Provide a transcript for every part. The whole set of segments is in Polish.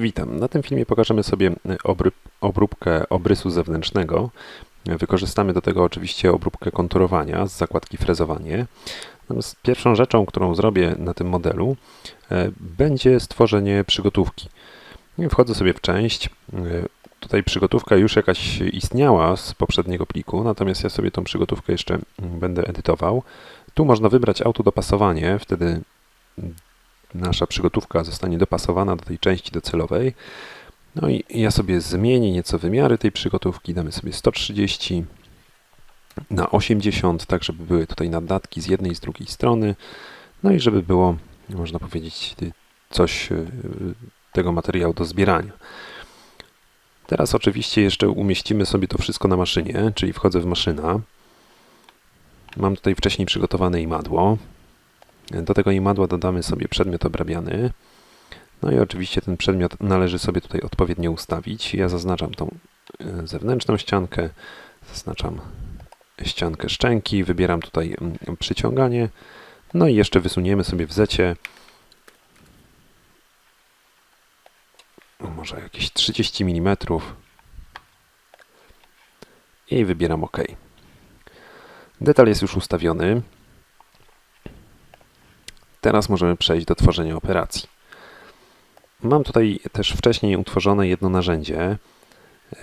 Witam. Na tym filmie pokażemy sobie obry, obróbkę obrysu zewnętrznego. Wykorzystamy do tego oczywiście obróbkę konturowania z zakładki frezowanie. Natomiast pierwszą rzeczą, którą zrobię na tym modelu, e, będzie stworzenie przygotówki. Wchodzę sobie w część. E, tutaj przygotówka już jakaś istniała z poprzedniego pliku, natomiast ja sobie tą przygotówkę jeszcze będę edytował. Tu można wybrać autodopasowanie, wtedy nasza przygotówka zostanie dopasowana do tej części docelowej. No i ja sobie zmienię nieco wymiary tej przygotówki, damy sobie 130 na 80, tak żeby były tutaj naddatki z jednej i z drugiej strony. No i żeby było, można powiedzieć, coś e, tego materiału do zbierania. Teraz oczywiście jeszcze umieścimy sobie to wszystko na maszynie, czyli wchodzę w maszyna. Mam tutaj wcześniej przygotowane imadło. Do tego imadła dodamy sobie przedmiot obrabiany. No i oczywiście ten przedmiot należy sobie tutaj odpowiednio ustawić. Ja zaznaczam tą e, zewnętrzną ściankę, zaznaczam ściankę szczęki, wybieram tutaj mm, przyciąganie. No i jeszcze wysuniemy sobie w zecie może jakieś 30 mm i wybieram OK. Detal jest już ustawiony. Teraz możemy przejść do tworzenia operacji. Mam tutaj też wcześniej utworzone jedno narzędzie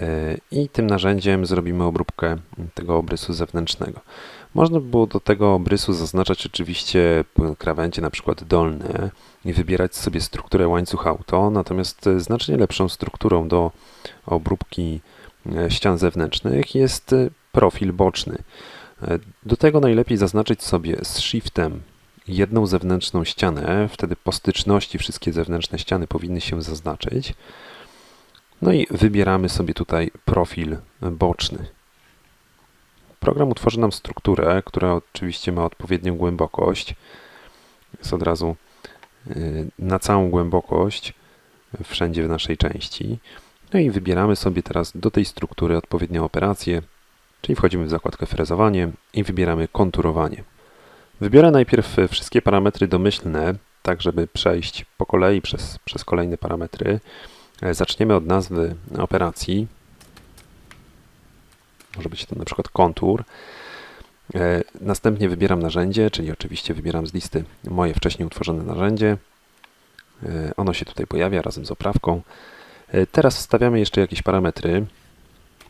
e, i tym narzędziem zrobimy obróbkę tego obrysu zewnętrznego. Można by było do tego obrysu zaznaczać oczywiście krawędzie na przykład dolne i wybierać sobie strukturę łańcuch auto, natomiast znacznie lepszą strukturą do obróbki e, ścian zewnętrznych jest profil boczny. E, do tego najlepiej zaznaczyć sobie z shiftem jedną zewnętrzną ścianę, wtedy po styczności wszystkie zewnętrzne ściany powinny się zaznaczyć. No i wybieramy sobie tutaj profil boczny. Program utworzy nam strukturę, która oczywiście ma odpowiednią głębokość. Jest od razu y, na całą głębokość wszędzie w naszej części. No i wybieramy sobie teraz do tej struktury odpowiednią operację, czyli wchodzimy w zakładkę frezowanie i wybieramy konturowanie. Wybiorę najpierw wszystkie parametry domyślne, tak żeby przejść po kolei przez, przez kolejne parametry. E, zaczniemy od nazwy operacji. Może być to na przykład kontur. E, następnie wybieram narzędzie, czyli oczywiście wybieram z listy moje wcześniej utworzone narzędzie. E, ono się tutaj pojawia razem z oprawką. Teraz wstawiamy jeszcze jakieś parametry,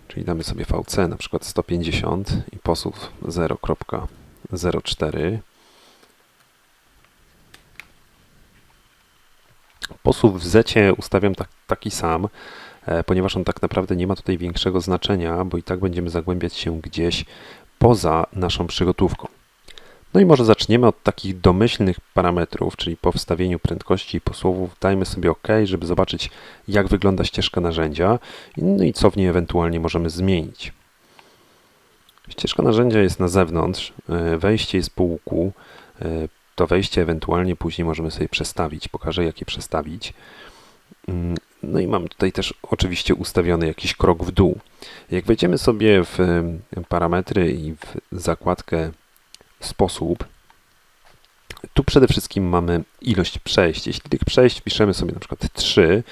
czyli damy sobie VC na przykład 150 i posłów 0,5 0,4. Posłów w zecie ustawiam tak, taki sam, e, ponieważ on tak naprawdę nie ma tutaj większego znaczenia, bo i tak będziemy zagłębiać się gdzieś poza naszą przygotówką. No i może zaczniemy od takich domyślnych parametrów, czyli po wstawieniu prędkości posłowów dajmy sobie OK, żeby zobaczyć jak wygląda ścieżka narzędzia no i co w niej ewentualnie możemy zmienić. Ścieżka narzędzia jest na zewnątrz, e, wejście jest po łuku. E, to wejście ewentualnie później możemy sobie przestawić. Pokażę, jak je przestawić. Mm, no i mam tutaj też oczywiście ustawiony jakiś krok w dół. Jak wejdziemy sobie w e, parametry i w zakładkę sposób, tu przede wszystkim mamy ilość przejść. Jeśli tych przejść piszemy sobie na przykład 3,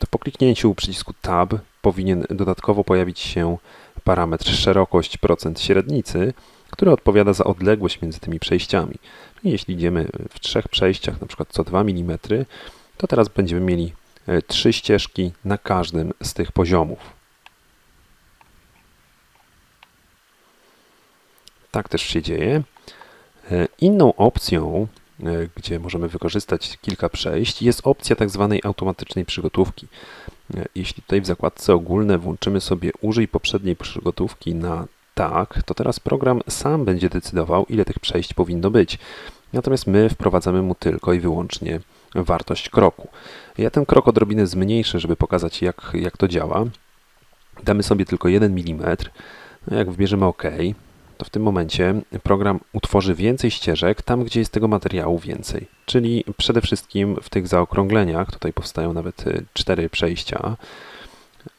to po kliknięciu przycisku Tab powinien dodatkowo pojawić się parametr szerokość procent średnicy, który odpowiada za odległość między tymi przejściami. Jeśli idziemy w trzech przejściach, na przykład co 2 mm, to teraz będziemy mieli e, trzy ścieżki na każdym z tych poziomów. Tak też się dzieje. E, inną opcją, e, gdzie możemy wykorzystać kilka przejść, jest opcja tak zwanej automatycznej przygotówki. Jeśli tutaj w zakładce ogólne włączymy sobie użyj poprzedniej przygotówki na tak, to teraz program sam będzie decydował, ile tych przejść powinno być. Natomiast my wprowadzamy mu tylko i wyłącznie wartość kroku. Ja ten krok odrobinę zmniejszę, żeby pokazać, jak, jak to działa. Damy sobie tylko 1 mm. No jak wybierzemy OK, to w tym momencie program utworzy więcej ścieżek tam, gdzie jest tego materiału więcej. Czyli przede wszystkim w tych zaokrągleniach, tutaj powstają nawet y, cztery przejścia,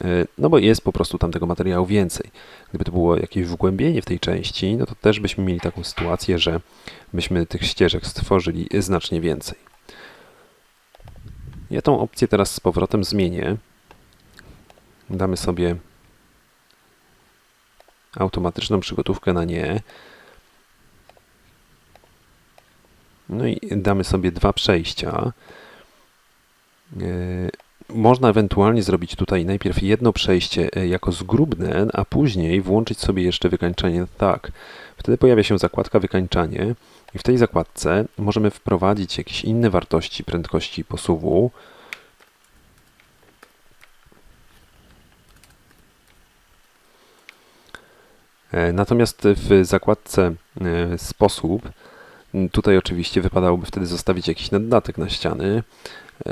y, no bo jest po prostu tam tego materiału więcej. Gdyby to było jakieś wgłębienie w tej części, no to też byśmy mieli taką sytuację, że byśmy tych ścieżek stworzyli znacznie więcej. Ja tą opcję teraz z powrotem zmienię. Damy sobie automatyczną przygotówkę na nie. No i damy sobie dwa przejścia. Yy, Można ewentualnie zrobić tutaj najpierw jedno przejście e, jako zgrubne, a później włączyć sobie jeszcze wykańczanie tak. Wtedy pojawia się zakładka wykańczanie i w tej zakładce możemy wprowadzić jakieś inne wartości prędkości posuwu. Natomiast w zakładce e, sposób, tutaj oczywiście wypadałoby wtedy zostawić jakiś naddatek na ściany. E,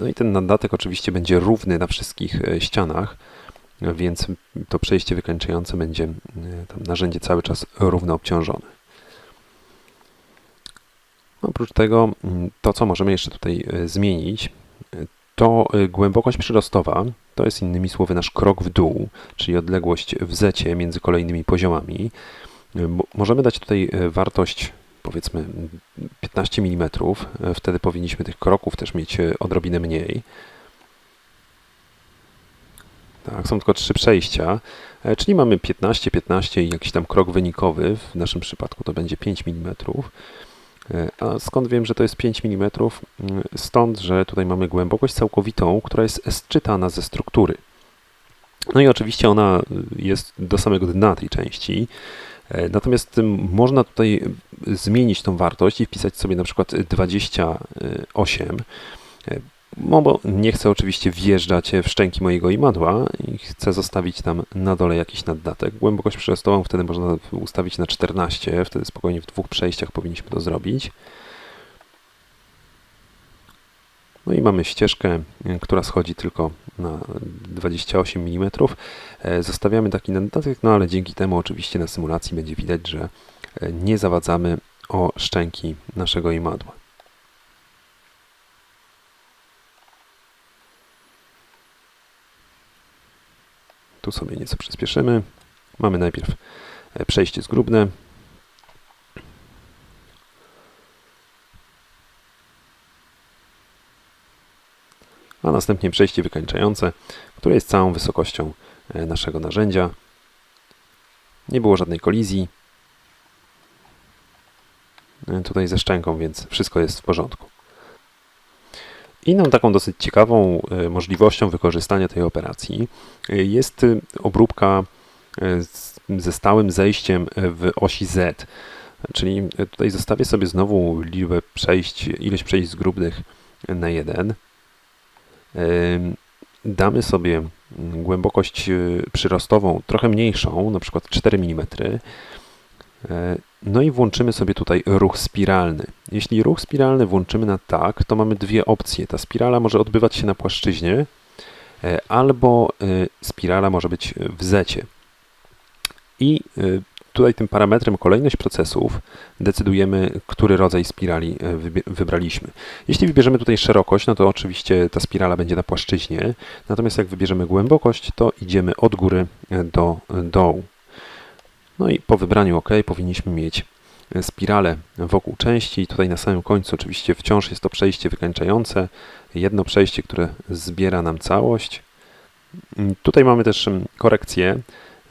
No i ten naddatek oczywiście będzie równy na wszystkich e, ścianach, więc to przejście wykańczające będzie e, tam narzędzie cały czas równo obciążone. Oprócz tego, to co możemy jeszcze tutaj e, zmienić, e, to e, głębokość przyrostowa, to jest innymi słowy nasz krok w dół, czyli odległość w zecie między kolejnymi poziomami. Mo- Możemy dać tutaj e, wartość powiedzmy m, 15 mm, wtedy powinniśmy tych kroków też mieć odrobinę mniej. Tak, są tylko trzy przejścia, czyli mamy 15, 15 i jakiś tam krok wynikowy, w naszym przypadku to będzie 5 mm. E, A skąd wiem, że to jest 5 mm? Stąd, że tutaj mamy głębokość całkowitą, która jest sczytana ze struktury. No i oczywiście ona y, jest do samego dna tej części. E, Natomiast ym, można tutaj y, zmienić tą wartość i wpisać sobie na przykład 28. No bo nie chcę oczywiście wjeżdżać w szczęki mojego imadła i chcę zostawić tam na dole jakiś naddatek. Głębokość przyrostową wtedy można ustawić na 14, wtedy spokojnie w dwóch przejściach powinniśmy to zrobić. No i mamy ścieżkę, która schodzi tylko na 28 mm. E, Zostawiamy taki naddatek, no ale dzięki temu oczywiście na symulacji będzie widać, że e, nie zawadzamy o szczęki naszego imadła. Tu sobie nieco przyspieszymy. Mamy najpierw e, przejście zgrubne. A następnie przejście wykańczające, które jest całą wysokością e, naszego narzędzia. Nie było żadnej kolizji. E, Tutaj ze szczęką, więc wszystko jest w porządku. Inną taką dosyć ciekawą e, możliwością wykorzystania tej operacji e, jest e, obróbka ze stałym zejściem w osi Z. Czyli tutaj zostawię sobie znowu liczbę przejść, ilość przejść zgrubnych na 1. Damy sobie głębokość przyrostową trochę mniejszą, na przykład 4 mm. No i włączymy sobie tutaj ruch spiralny. Jeśli ruch spiralny włączymy na tak, to mamy dwie opcje. Ta spirala może odbywać się na płaszczyźnie, e, albo e, spirala może być w zecie. I e, tutaj tym parametrem kolejność procesów decydujemy, który rodzaj spirali wybraliśmy. Jeśli wybierzemy tutaj szerokość, no to oczywiście ta spirala będzie na płaszczyźnie, natomiast jak wybierzemy głębokość, to idziemy od góry do dołu. No i po wybraniu OK powinniśmy mieć e, spiralę wokół części. Tutaj na samym końcu oczywiście wciąż jest to przejście wykańczające. Jedno przejście, które zbiera nam całość. Mm, Tutaj mamy też mm, korekcję.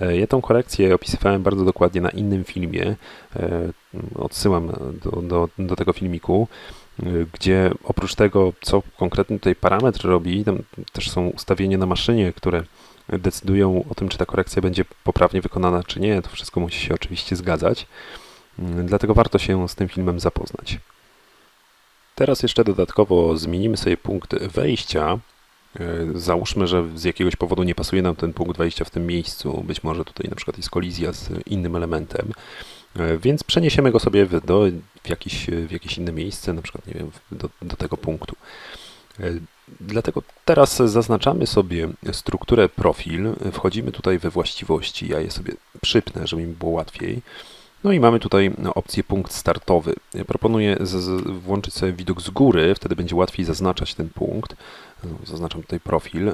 E, Ja tą korekcję opisywałem bardzo dokładnie na innym filmie. E, Odsyłam do, do, do tego filmiku, gdzie oprócz tego, co konkretny tutaj parametr robi, tam też są ustawienia na maszynie, które decydują o tym, czy ta korekcja będzie poprawnie wykonana, czy nie. To wszystko musi się oczywiście zgadzać. Mm, Dlatego warto się z tym filmem zapoznać. Teraz jeszcze dodatkowo zmienimy sobie punkt wejścia. E, Załóżmy, że z jakiegoś powodu nie pasuje nam ten punkt wejścia w tym miejscu. Być może tutaj na przykład jest kolizja z innym elementem. E, Więc przeniesiemy go sobie do, w, jakiś, w jakieś inne miejsce, na przykład nie wiem, do, do tego punktu. Dlatego teraz zaznaczamy sobie strukturę profil, wchodzimy tutaj we właściwości, ja je sobie przypnę, żeby mi było łatwiej. No i mamy tutaj no, opcję punkt startowy. Proponuję włączyć sobie widok z góry, wtedy będzie łatwiej zaznaczać ten punkt. Zaznaczam tutaj profil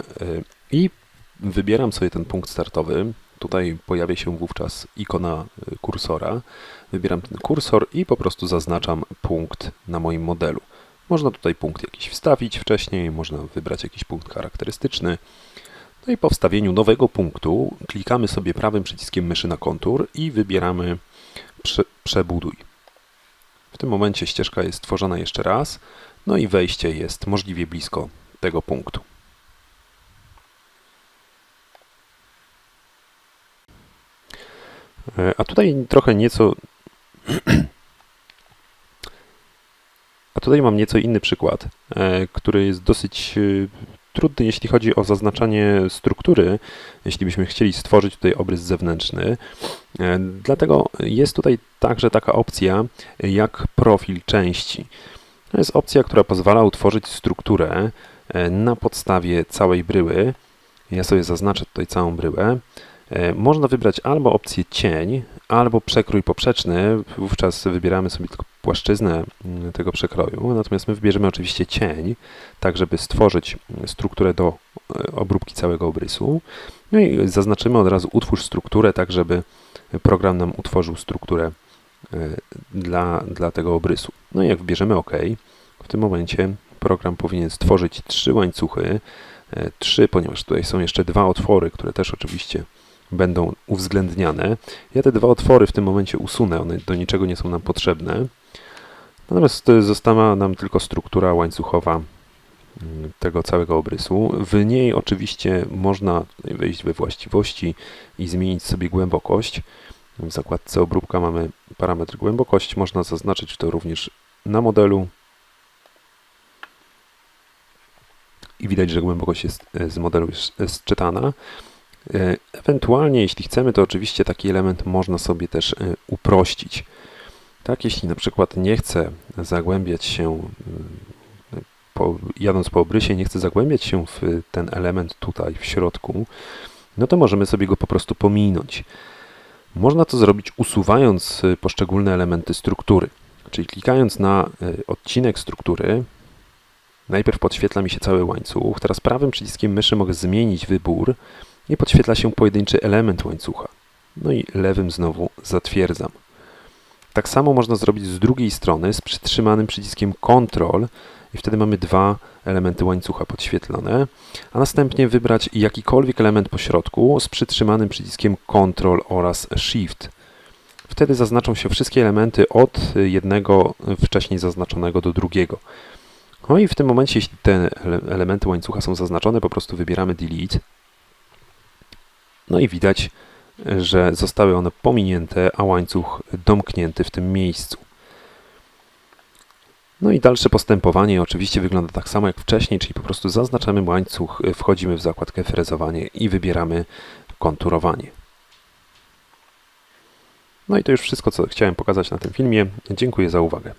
i wybieram sobie ten punkt startowy. Tutaj pojawia się wówczas ikona kursora. Wybieram ten kursor i po prostu zaznaczam punkt na moim modelu. Można tutaj punkt jakiś wstawić wcześniej, można wybrać jakiś punkt charakterystyczny. No i po wstawieniu nowego punktu klikamy sobie prawym przyciskiem myszy na kontur i wybieramy prze, przebuduj. W tym momencie ścieżka jest tworzona jeszcze raz, no i wejście jest możliwie blisko tego punktu. E, A tutaj trochę nieco. Tutaj mam nieco inny przykład, e, który jest dosyć e, trudny, jeśli chodzi o zaznaczanie struktury, jeśli byśmy chcieli stworzyć tutaj obrys zewnętrzny. E, Dlatego jest tutaj także taka opcja jak profil części. To jest opcja, która pozwala utworzyć strukturę na podstawie całej bryły. Ja sobie zaznaczę tutaj całą bryłę. Można wybrać albo opcję cień, albo przekrój poprzeczny. Wówczas wybieramy sobie tylko płaszczyznę mm, tego przekroju. Natomiast my wybierzemy oczywiście cień, tak żeby stworzyć mm, strukturę do e, obróbki całego obrysu. No i zaznaczymy od razu utwórz strukturę, tak żeby program nam utworzył strukturę e, dla, dla tego obrysu. No i jak wybierzemy OK, w tym momencie program powinien stworzyć trzy łańcuchy. E, Trzy, ponieważ tutaj są jeszcze dwa otwory, które też oczywiście będą uwzględniane. Ja te dwa otwory w tym momencie usunę, one do niczego nie są nam potrzebne. Natomiast została nam tylko struktura łańcuchowa mm, tego całego obrysu. W niej oczywiście można wejść we właściwości i zmienić sobie głębokość. W zakładce obróbka mamy parametr głębokość. Można zaznaczyć to również na modelu. I widać, że głębokość jest e, z modelu już sczytana. E, Ewentualnie, jeśli chcemy, to oczywiście taki element można sobie też e, uprościć. Tak, jeśli na przykład nie chcę zagłębiać się, e, po, jadąc po obrysie, nie chcę zagłębiać się w ten element tutaj w środku, no to możemy sobie go po prostu pominąć. Można to zrobić usuwając e, poszczególne elementy struktury. Czyli klikając na e, odcinek struktury, najpierw podświetla mi się cały łańcuch. Teraz prawym przyciskiem myszy mogę zmienić wybór i podświetla się pojedynczy element łańcucha. No i lewym znowu zatwierdzam. Tak samo można zrobić z drugiej strony z przytrzymanym przyciskiem Ctrl i wtedy mamy dwa elementy łańcucha podświetlone, a następnie wybrać jakikolwiek element po środku z przytrzymanym przyciskiem Ctrl oraz Shift. Wtedy zaznaczą się wszystkie elementy od jednego wcześniej zaznaczonego do drugiego. No i w tym momencie, jeśli te ele- elementy łańcucha są zaznaczone, po prostu wybieramy Delete. No i widać, że zostały one pominięte, a łańcuch domknięty w tym miejscu. No i dalsze postępowanie oczywiście wygląda tak samo jak wcześniej, czyli po prostu zaznaczamy łańcuch, wchodzimy w zakładkę frezowanie i wybieramy konturowanie. No i to już wszystko, co chciałem pokazać na tym filmie. Dziękuję za uwagę.